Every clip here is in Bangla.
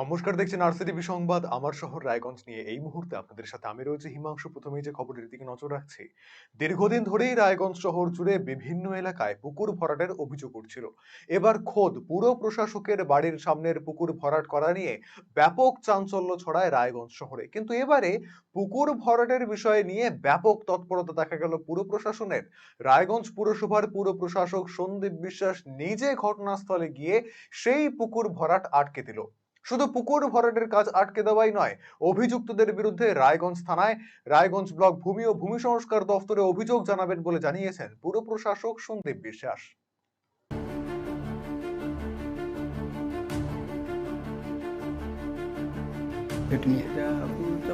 নমস্কার, দেখছেন আরসিটিভি সংবাদ। আমার শহর রায়গঞ্জ নিয়ে এই মুহূর্তে আপনাদের সাথে আমি রয়েছে হিমাংশু। প্রথমেই যে খবরের দিকে নজর রাখছি, দীর্ঘদিন ধরেই রায়গঞ্জ শহর জুড়ে বিভিন্ন এলাকায় পুকুর ভরাটের অভিযোগ উঠছিল। এবার খোদ পুরো প্রশাসকের বাড়ির সামনের পুকুর ভরাট করা নিয়ে ব্যাপক চাঞ্চল্য ছড়ায় রায়গঞ্জ শহরে। কিন্তু এবারে পুকুর ভরাটের বিষয় নিয়ে ব্যাপক তৎপরতা দেখা গেল পুরো প্রশাসনের। রায়গঞ্জ পুরসভার পুরো প্রশাসক সন্দীপ বিশ্বাস নিজে ঘটনাস্থলে গিয়ে সেই পুকুর ভরাট আটকে দিল। শুধু পুকুর ভরাটের কাজ আটকে দেওয়াই নয় অভিযুক্তদের বিরুদ্ধে রায়গঞ্জ থানায় রায়গঞ্জ ব্লক ভূমি ও ভূমি সংস্কার দফতরে অভিযোগ জানাবেন বলে জানিয়েছেন পুর প্রশাসক সন্দীপ বিশ্বাস। এটা নিয়ে।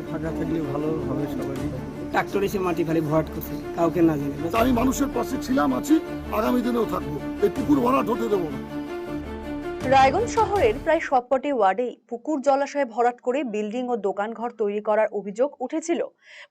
ফাঁকা থাকলে ভালো হবে সবারই। ট্রাক্টর এসে মাটি খালি ভরাট করছে কাউকে না জেনে। আমি মানুষের পাশে ছিলাম আছি আগামী দিনেও থাকব। এই পুকুর ভরাট হতে দেবো না। রায়গঞ্জ শহরের প্রায় সবকটি ওয়ার্ডেই পুকুর জলাশয়ে ভরাট করে বিল্ডিং ও দোকানঘর তৈরি করার অভিযোগ উঠেছিল।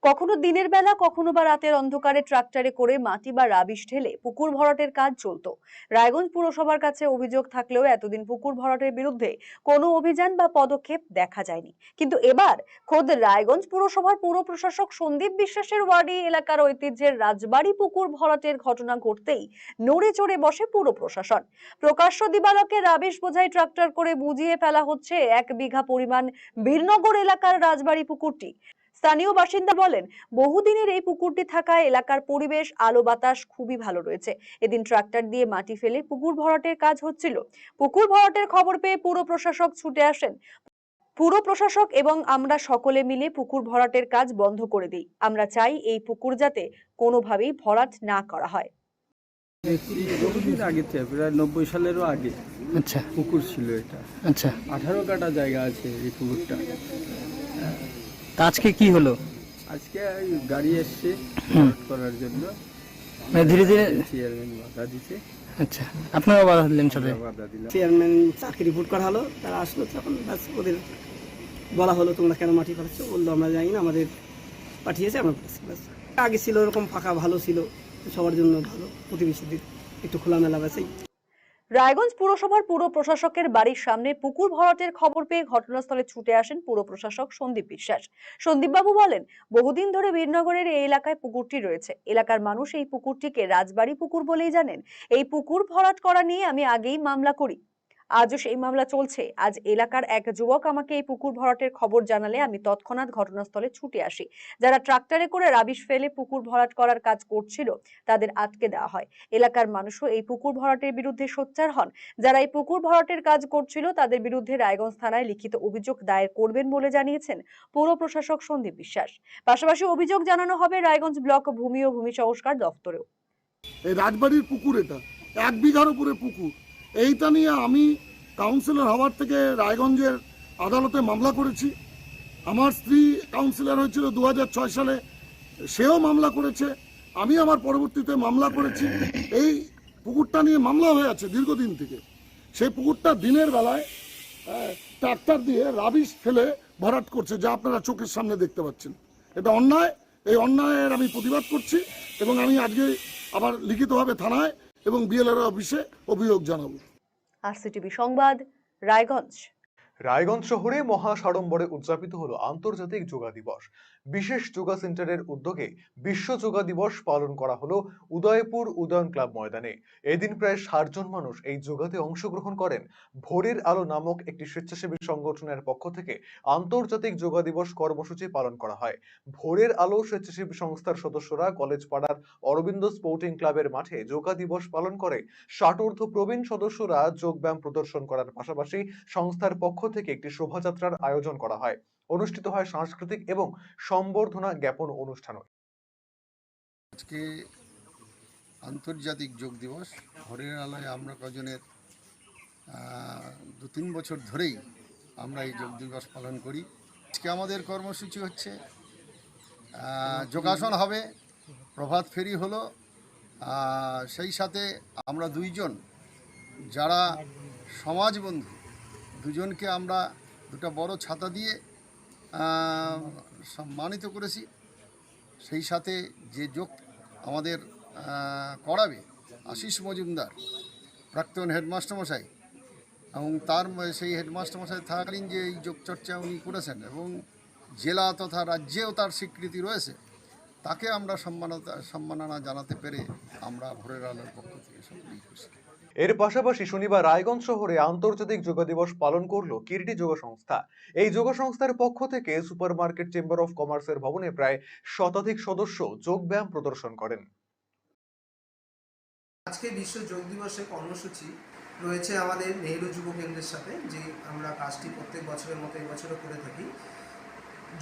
কখনো দিনের বেলা, কখনো বা রাতের অন্ধকারে ট্রাক্টরে করে মাটি বা রাবিশ ঢেলে পুকুর ভরাটের কাজ চলত। রায়গঞ্জ পুরসভার কাছে অভিযোগ থাকলেও এতদিন পুকুর ভরাটের বিরুদ্ধে কোনো অভিযান বা পদক্ষেপ দেখা যায়নি। কিন্তু এবার খোদ রায়গঞ্জ পুরসভার পুর প্রশাসক সন্দীপ বিশ্বাসের ওয়ার্ডি এলাকার ঐতিহ্যের রাজবাড়ি পুকুর ভরাটের ঘটনা ঘটতেই নড়ে চড়ে বসে পুর প্রশাসন। প্রকাশ্য দিবালকে রাবিশ বোঝাই ট্রাক্টর করে বুঝিয়ে ফেলা হচ্ছে এক বিঘা পরিমাণ বীরনগর এলাকার রাজবাড়ি পুকুরটি। স্থানীয় বাসিন্দা বলেন, বহুদিনের এই পুকুরটি থাকায় এলাকার পরিবেশ, আলো, বাতাস খুবই ভালো রয়েছে। এদিন ট্রাক্টর দিয়ে মাটি ফেলে পুকুর ভরাটের কাজ হচ্ছিল। পুকুর ভরাটের খবর পেয়ে পুর প্রশাসক ছুটে আসেন। পুর প্রশাসক এবং আমরা সকলে মিলে পুকুর ভরাটের কাজ বন্ধ করে দিই। আমরা চাই এই পুকুর যাতে কোনোভাবেই ভরাট না করা হয়। আগে থেকে? প্রায় নব্বই সালেরও আগে। আচ্ছা। পুকুর ছিল এটা। আচ্ছা। আঠারো কাটা জায়গা আছে এই পুকুরটা। তা আজকে কি হলো? আজকে গাড়ি এসছে করার জন্য। মানে ধীরে ধীরে চেয়ারম্যান বাধা আচ্ছা। আপনারা বাধা দিলেন সাথে? বাধা দিলাম। চেয়ারম্যান চাকরি রিপোর্ট করা হলো তারা আসলো তখন ব্যাস ওদের বলা হলো তোমরা কেন মাটি পাঠাচ্ছ? বলল আমরা জানি না আমাদের পাঠিয়েছে আমরা আগে ছিল ওরকম ফাঁকা ভালো ছিল। সবার জন্য ভালো, প্রতিবেশীদের একটু খোলামেলা বেশি রায়গঞ্জ পুরসভার পুর প্রশাসকের বাড়ির সামনে পুকুর ভরাটের খবর পেয়ে ঘটনাস্থলে ছুটে আসেন পুর প্রশাসক সন্দীপ বিশ্বাস। সন্দীপবাবু বলেন, বহুদিন ধরে বীরনগরের এই এলাকায় পুকুরটি রয়েছে। এলাকার মানুষ এই পুকুরটিকে রাজবাড়ি পুকুর বলেই জানেন। এই পুকুর ভরাট করা নিয়ে আমি আগেই মামলা করি। আজও সেই মামলা চলছে। আজ এলাকার এক যুবক আমাকে এই পুকুর ভরাটের খবর জানালে আমি তৎক্ষণাৎ ঘটনাস্থলে ছুটে আসি। যারা ট্রাক্টরে করে রাবিশ ফেলে পুকুর ভরাট করার কাজ করছিল, তাদের আটকে দেওয়া হয়। এলাকার মানুষও এই পুকুর ভরাটের বিরুদ্ধে সোচ্চার হন। যারা এই পুকুর ভরাটের কাজ করছিল, তাদের বিরুদ্ধে রায়গঞ্জ থানায় লিখিত অভিযোগ দায়ের করবেন বলে জানিয়েছেন পৌর প্রশাসক সন্দীপ বিশ্বাস। পাশাপাশি অভিযোগ জানানো হবে রায়গঞ্জ ব্লক ভূমি ও ভূমি সংস্কার দফতরেও। এই রাজবাড়ির পুকুর এটা। এক বিঘার উপরে পুকুর। এইটা নিয়ে আমি কাউন্সিলর হওয়ার থেকে রায়গঞ্জের আদালতে মামলা করেছি। আমার স্ত্রী কাউন্সিলর হয়েছিল দু হাজার ছয় সালে, সেও মামলা করেছে। আমি আমার পরবর্তীতে মামলা করেছি। এই পুকুরটা নিয়ে মামলা হয়ে আছে দীর্ঘদিন থেকে। সেই পুকুরটা দিনের বেলায় ট্রাক্টর দিয়ে রাবিশ ফেলে ভরাট করছে, যা আপনারা চোখের সামনে দেখতে পাচ্ছেন। এটা অন্যায়। এই অন্যায়ের আমি প্রতিবাদ করছি এবং আমি আজকে আবার লিখিতভাবে থানায় এবং বিএলআর অফিসে অভিযোগ জানাব। আরসিটিভি সংবাদ রায়গঞ্জ। রায়গঞ্জ শহরে মহা সাড়ম্বরে উদযাপিত হলো আন্তর্জাতিক যোগা দিবস। বিশেষ যোগা সেন্টারের উদ্যোগে বিশ্ব যোগা দিবস পালন করা হলো উদয়পুর উদয়ন ক্লাব ময়দানে। এদিন প্রায় ষাট জন মানুষ এই যোগাতে অংশগ্রহণ করেন। ভোরের আলো নামক একটি স্বেচ্ছাসেবী সংগঠনের পক্ষ থেকে আন্তর্জাতিক যোগা দিবস কর্মসূচি পালন করা হয়। ভোরের আলো স্বেচ্ছাসেবী সংস্থার সদস্যরা কলেজ পাড়ার অরবিন্দ স্পোর্টিং ক্লাবের মাঠে যোগা দিবস পালন করে। ষাটোর্ধ প্রবীণ সদস্যরা যোগব্যায়াম প্রদর্শন করার পাশাপাশি সংস্থার পক্ষ থেকে একটি শোভাযাত্রার আয়োজন করা হয়। অনুষ্ঠিত হয় সাংস্কৃতিক এবং সম্বর্ধনা জ্ঞাপন অনুষ্ঠানও। আজকে আন্তর্জাতিক যোগ দিবস। ঘরের আলোয় আমরা কজনের দু তিন বছর ধরেই আমরা এই যোগ দিবস পালন করি। আজকে আমাদের কর্মসূচি হচ্ছে যোগাসন হবে, প্রভাত ফেরি হলো সেই সাথে আমরা দুইজন, যারা সমাজবন্ধু দুজনকে আমরা দুটো বড় ছাতা দিয়ে সম্মানিত করেছি। সেই সাথে যে যোগ আমাদের করাবে আশিস মজুমদার, প্রাক্তন হেডমাস্টারমশাই এবং তার সেই হেডমাস্টার মশাই থাকাকালীন যে এই যোগচর্চা উনি করেছেন এবং জেলা তথা রাজ্যেও তার স্বীকৃতি রয়েছে, তাকে আমরা সম্মানতা, সম্মাননা জানাতে পেরে আমরা ভোরের আলোর পক্ষ থেকে সকলেই খুশি। এর পাশাপাশি শনিবার রায়গঞ্জ শহরে আন্তর্জাতিক যোগা দিবস পালন করল কিরটি যোগ সংস্থা। এই যোগ সংস্থার পক্ষ থেকে সুপারমার্কেট চেম্বার অফ কমার্সের ভবনে প্রায় শতাধিক সদস্য যোগ ব্যায়াম প্রদর্শন করেন। আজকে বিশ্ব যোগ দিবসের কর্মসূচি রয়েছে আমাদের নেহেরু যুব কেন্দ্রের সাথে, যে আমরা কাজটি প্রত্যেক বছরের মতো এই বছরও করে থাকি।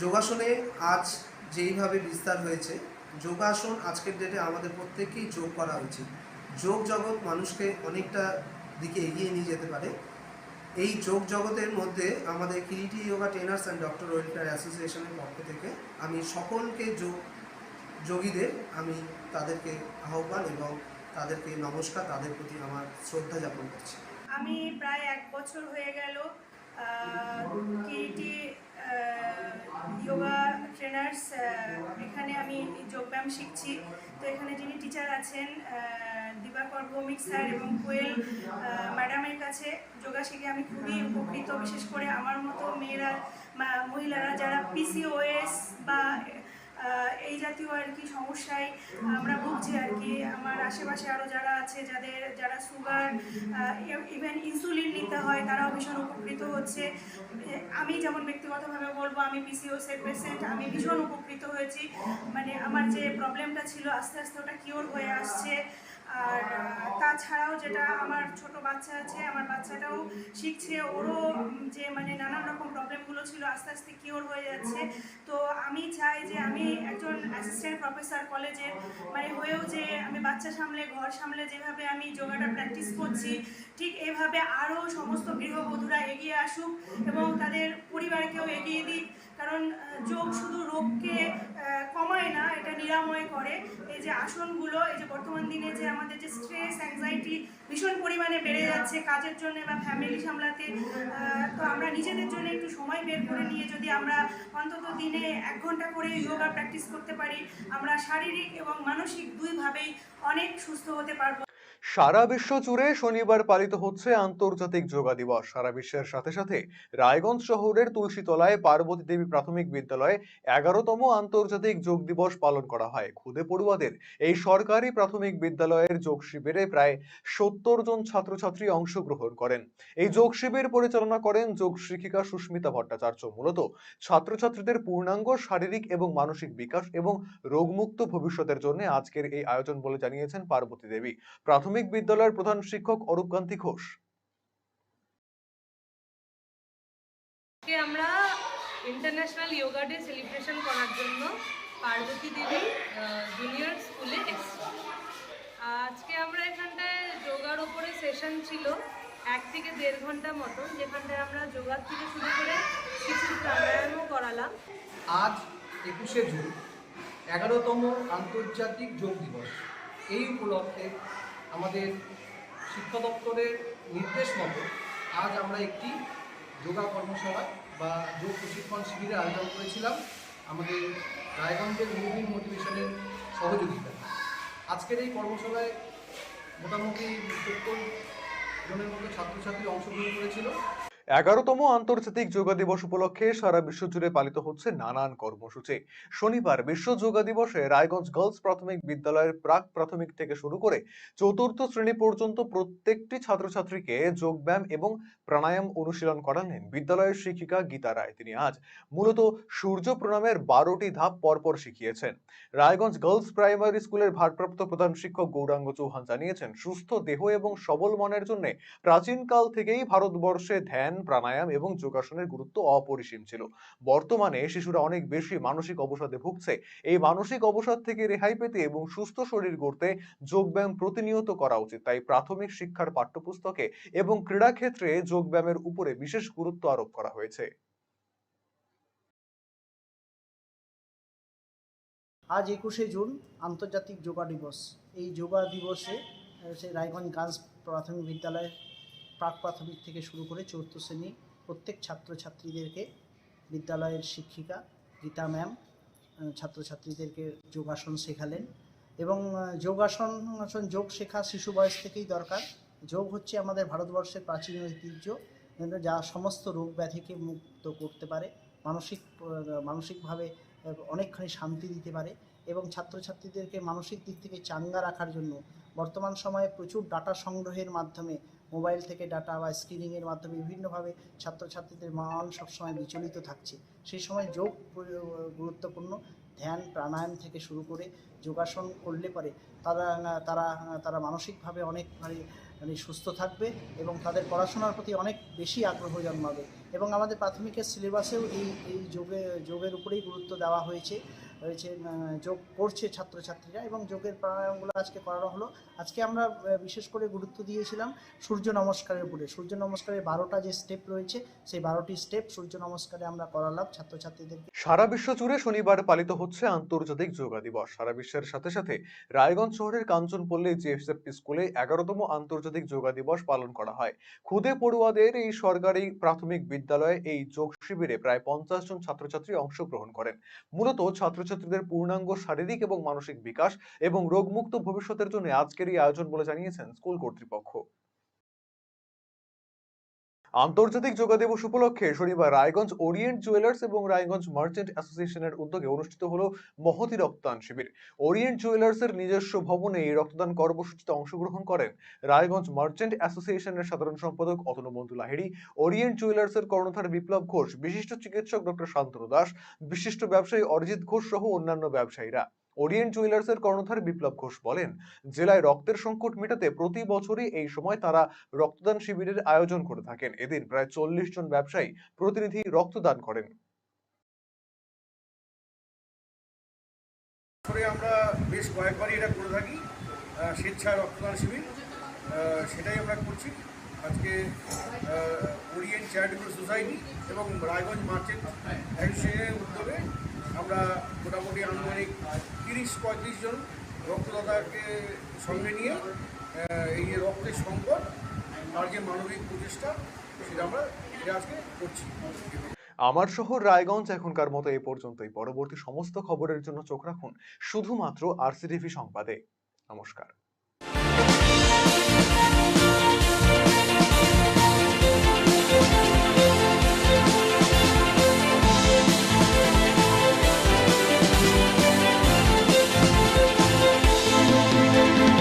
যোগাসনে আজ যেইভাবে বিস্তার হয়েছে, যোগাসন আজকের ডেটে আমাদের প্রত্যেককেই যোগ করা উচিত। যোগ জগৎ মানুষকে অনেকটা দিকে এগিয়ে নিয়ে যেতে পারে। এই যোগ জগতের মধ্যে আমাদের Kiriti yoga trainers and doctor welfare অ্যাসোসিয়েশনের পক্ষ থেকে আমি সকলকে যোগ, যোগীদের আমি তাদেরকে আহ্বান এবং তাদেরকে নমস্কার, তাদের প্রতি আমার শ্রদ্ধা জ্ঞাপন করছি। আমি প্রায় এক বছর হয়ে গেল কিরিটি যোগা ট্রেনার্স এখানে আমি যোগব্যায়াম শিখছি। তো এখানে যিনি টিচার আছেন দিবাকর ভৌমিক স্যার এবং কোয়েল ম্যাডামের কাছে যোগা শিখে আমি খুবই উপকৃত। বিশেষ করে আমার মতো মেয়েরা মহিলারা যারা পিসিওএস বা এই জাতীয় আর কি সমস্যায় আমরা ভুগছি আর কি। আমার আশেপাশে আরও যারা আছে, যাদের, যারা সুগার ইভেন ইনসুলিন নিতে হয়, তারাও ভীষণ উপকৃত হচ্ছে। আমি যেমন ব্যক্তিগতভাবে বলব, আমি পিসিওসের পেশেন্ট আমি ভীষণ উপকৃত হয়েছি। মানে আমার যে প্রবলেমটা ছিল, আস্তে আস্তে ওটা কিওর হয়ে আসছে। আর তাছাড়াও যেটা আমার ছোট বাচ্চা আছে, আমার বাচ্চাটাও শিখছে। ওরও যে মানে নানান রকম প্রবলেমগুলো ছিল, আস্তে আস্তে কিওর হয়ে যাচ্ছে। তো আমি চাই যে আমি একজন অ্যাসিস্ট্যান্ট প্রফেসর কলেজের মানে হয়েও যে আমি বাচ্চা সামলে, ঘর সামলে যেভাবে আমি যোগাটা প্র্যাকটিস করছি, ঠিক এভাবে আরও সমস্ত গৃহবধূরা এগিয়ে আসুক এবং তাদের পরিবারকেও এগিয়ে দিক। কারণ যোগ শুধু রোগকে কমায় না, এটা নিরাময় করে। এই যে আসনগুলো, এই যে বর্তমান দিনে যে আমাদের যে স্ট্রেস অ্যাংজাইটি ভীষণ পরিমাণে বেড়ে যাচ্ছে কাজের জন্য বা ফ্যামিলি সামলাতে তো আমরা নিজেদের জন্য একটু সময় বের করে নিয়ে যদি আমরা অন্তত দিনে এক ঘণ্টা করে যোগা প্র্যাকটিস করতে পারি, আমরা শারীরিক এবং মানসিক দুইভাবেই অনেক সুস্থ হতে পারব। সারা বিশ্ব জুড়ে শনিবার পালিত হচ্ছে আন্তর্জাতিক যোগা দিবস। সারা বিশ্বের সাথে সাথে রায়গঞ্জ শহরের তুলসীতলায় পার্বতী দেবী প্রাথমিক বিদ্যালয়ে এগারোতম আন্তর্জাতিক যোগ দিবস পালন করা হয়। খুদে পড়ুয়াদের এই সরকারি প্রাথমিক বিদ্যালয়ের যোগ শিবিরে প্রায় সত্তর জন ছাত্রছাত্রী অংশগ্রহণ করেন। এই যোগ শিবির পরিচালনা করেন যোগ শিক্ষিকা সুস্মিতা ভট্টাচার্য। মূলত ছাত্রছাত্রীদের পূর্ণাঙ্গ শারীরিক এবং মানসিক বিকাশ এবং রোগমুক্ত ভবিষ্যতের জন্য আজকের এই আয়োজন বলে জানিয়েছেন পার্বতী দেবী। প্রাথমিক বিদ্যালয়ের প্রধান শিক্ষক অরূপকান্তি ঘোষ। আমরা ইন্টারন্যাশনাল যোগা ডে সেলিব্রেশন করার জন্য পার্বতী দেবী জুনিয়র স্কুলে এসেছি। আজকে আমরা এখানটায় যোগার ওপরে সেশন ছিল এক থেকে দেড় ঘণ্টা মতন যেখানটায় আমরা যোগার থেকে শুরু করে কিছু প্রাণায়ামও করালাম। আজ একুশে জুন এগারোতম আন্তর্জাতিক যোগ দিবস। এই উপলক্ষে আমাদের শিক্ষা দপ্তরের নির্দেশ মতো আজ আমরা একটি যোগা কর্মশালা বা যোগ প্রশিক্ষণ শিবিরের আয়োজন করেছিলাম আমাদের রায়গঞ্জের মুভিং মোটিভেশনের সহযোগিতা। আজকের এই কর্মশালায় মোটামুটি সত্তর জনের মতো ছাত্রছাত্রী অংশগ্রহণ করেছিল। এগারোতম আন্তর্জাতিক যোগা দিবস উপলক্ষে সারা বিশ্ব জুড়ে পালিত হচ্ছে নানান কর্মসূচি। শনিবার বিশ্ব যোগা দিবসে রায়গঞ্জ গার্লস প্রাথমিক বিদ্যালয়ের প্রাক প্রাথমিক থেকে শুরু করে চতুর্থ শ্রেণি পর্যন্ত প্রত্যেকটি ছাত্রছাত্রীকে যোগব্যায়াম এবং প্রাণায়াম অনুশীলন করালেন বিদ্যালয়ের শিক্ষিকা গীতা রায়। তিনি আজ মূলত সূর্য প্রণামের বারোটি ধাপ পরপর শিখিয়েছেন। রায়গঞ্জ গার্লস প্রাইমারি স্কুলের ভারপ্রাপ্ত প্রধান শিক্ষক গৌরাঙ্গ চৌহান জানিয়েছেন, সুস্থ দেহ এবং সবল মনের জন্য প্রাচীনকাল থেকেই ভারতবর্ষে ধ্যান প্রাণায়াম এবং যোগাসনের গুরুত্ব অপরিসীম ছিল। বর্তমানে শিশুরা অনেক বেশি মানসিক অবসাদে ভুগছে। এই মানসিক অবসাদ থেকে রেহাই পেতে এবং সুস্থ শরীর গড়তে যোগব্যায়াম প্রতিনিয়ত করা উচিত। তাই প্রাথমিক শিক্ষার পাঠ্যপুস্তকে এবং ক্রীড়া ক্ষেত্রে যোগব্যায়ামের উপরে বিশেষ গুরুত্ব আরোপ করা হয়েছে। আজ একুশে জুন, আন্তর্জাতিক যোগা দিবস। এই যোগা দিবসে সে রায়গঞ্জ গার্লস প্রাথমিক বিদ্যালয়ের প্রাক প্রাথমিক থেকে শুরু করে চতুর্থ শ্রেণি প্রত্যেক ছাত্রছাত্রীদেরকে বিদ্যালয়ের শিক্ষিকা গীতা ম্যাম ছাত্রছাত্রীদেরকে যোগাসন শেখালেন এবং যোগাসন আসন যোগ শেখা শিশু বয়স থেকেই দরকার। যোগ হচ্ছে আমাদের ভারতবর্ষের প্রাচীন ঐতিহ্য যা সমস্ত রোগ ব্যাধিকে মুক্ত করতে পারে, মানসিক মানসিকভাবে অনেকখানি শান্তি দিতে পারে এবং ছাত্রছাত্রীদেরকে মানসিক দিক থেকে চাঙ্গা রাখার জন্য বর্তমান সময়ে প্রচুর ডাটা সংগ্রহের মাধ্যমে মোবাইল থেকে ডাটা বা স্ক্রিনিংয়ের মাধ্যমে বিভিন্নভাবে ছাত্রছাত্রীদের মান সবসময় বিচলিত থাকছে। সেই সময় যোগ গুরুত্বপূর্ণ। ধ্যান, প্রাণায়াম থেকে শুরু করে যোগাসন করলে পরে তারা তারা তারা মানসিকভাবে অনেক মানে সুস্থ থাকবে এবং তাদের পড়াশোনার প্রতি অনেক বেশি আগ্রহ জন্মাবে। এবং আমাদের প্রাথমিকের সিলেবাসেও এই এই যোগে, যোগের উপরেই গুরুত্ব দেওয়া হয়েছে। আহ, যোগ করছে ছাত্রছাত্রীরা এবং যোগের প্রাণায়ামগুলো আজকে করানো হলো। আজকে আমরা বিশেষ করে গুরুত্ব দিয়েছিলাম সূর্য নমস্কারের উপরে। সূর্য নমস্কারের বারোটা যে স্টেপ রয়েছে সেই বারোটি স্টেপ সূর্য নমস্কারে আমরা করালাম ছাত্রছাত্রীদেরকে। সারা বিশ্ব জুড়ে শনিবার পালিত হচ্ছে আন্তর্জাতিক যোগা দিবস। সারা বিশ্বের সাথে সাথে রায়গঞ্জ শহরের কাঞ্চনপল্লী জিএফএসপি স্কুলে এগারোতম আন্তর্জাতিক যোগা দিবস পালন করা হয়। খুদে পড়ুয়াদের এই সরকারি প্রাথমিক বিদ্যালয়ে এই যোগ শিবিরে প্রায় পঞ্চাশ জন ছাত্রছাত্রী অংশগ্রহণ করেন। মূলত ছাত্রছাত্রীদের পূর্ণাঙ্গ শারীরিক এবং মানসিক বিকাশ এবং রোগমুক্ত ভবিষ্যতের জন্য আজকের এই আয়োজন বলে জানিয়েছেন স্কুল কর্তৃপক্ষ। আন্তর্জাতিক যোগা দিবস উপলক্ষে শনিবার রায়গঞ্জ ওরিয়েন্ট জুয়েলার্স এবং রায়গঞ্জ মার্চেন্ট অ্যাসোসিয়েশনের উদ্যোগে অনুষ্ঠিত হলো মহতি রক্তদান শিবির। ওরিয়েন্ট জুয়েলার্সের নিজস্ব ভবনে এই রক্তদান কর্মসূচিতে অংশগ্রহণ করেন রায়গঞ্জ মার্চেন্ট অ্যাসোসিয়েশনের সাধারণ সম্পাদক অতনু বন্ধু লাহিড়ী, ওরিয়েন্ট জুয়েলার্সের কর্ণধার বিপ্লব ঘোষ, বিশিষ্ট চিকিৎসক ডক্টর শান্তনু দাস, বিশিষ্ট ব্যবসায়ী অরিজিৎ ঘোষ সহ অন্যান্য ব্যবসায়ীরা। ওরিয়েন্ট জুয়েলার্সের কর্ণধার বিপ্লব ঘোষ বলেন, জেলায় রক্তের সংকট মেটাতে প্রতি বছরই এই সময় তারা রক্তদান শিবিরের আয়োজন করে থাকেন। এদিন প্রায় চল্লিশ জন ব্যবসায়ী প্রতিনিধি রক্তদান করেন। আমরা বেশ কয়েকবারই এটা করে থাকি স্বেচ্ছা রক্তদান শিবির। সেটাই আমরা করছি। আজকে ওরিয়েন্ট চ্যারিটেবল সোসাইটি এবং রায়গঞ্জ মার্চেন্ট অ্যাসোসিয়েশনের উদ্যোগে আমরা মোটামুটি আনুমানিক তিরিশ, পঁয়ত্রিশ জন রক্তদাতাকে সঙ্গে নিয়ে এই যে রক্তের সংকট আর যে মানবিক প্রচেষ্টা, সেটা আমরা আজকে করছি। আমার শহর রায়গঞ্জ এখনকার মতো এই পর্যন্তই। পরবর্তী সমস্ত খবরের জন্য চোখ রাখুন শুধুমাত্র আরসিটিভি সংবাদে। নমস্কার।